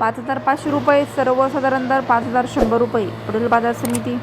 पाच हजार पाचशे रुपये सर्वसाधारण दर पाच हजार शंभर रुपये. पुढील बाजार समिती.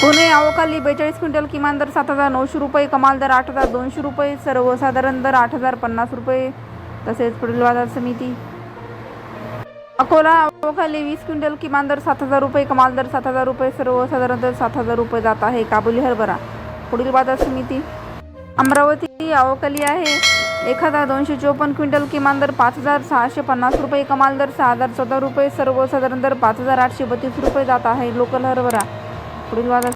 पुणे अवकाली बेचाळीस क्विंटल किमान दर सात हजार नऊशे रुपये कमाल दर आठ हजार दोनशे रुपये सर्वसाधारण दर आठ हजार पन्नास रुपये. तसेच पुढील बाजार समिती. अकोला अवकाली वीस क्विंटल किमान दर सात हजार रुपये कमाल दर सात हजार रुपये सर्वसाधारण दर सात हजार रुपये जात आहे. काबुली हरभरा. पुढील बाजार समिती. अमरावती अवकाली आहे. एक हजार दोनशे चोपन्न क्विंटल किमान दर पाच हजार सहाशे पन्नास रुपये कमाल दर सहा हजार चौदा रुपये सर्वसाधारण दर पाच हजार आठशे बत्तीस रुपये जात आहे. लोकल हरभरा. पुढील वादा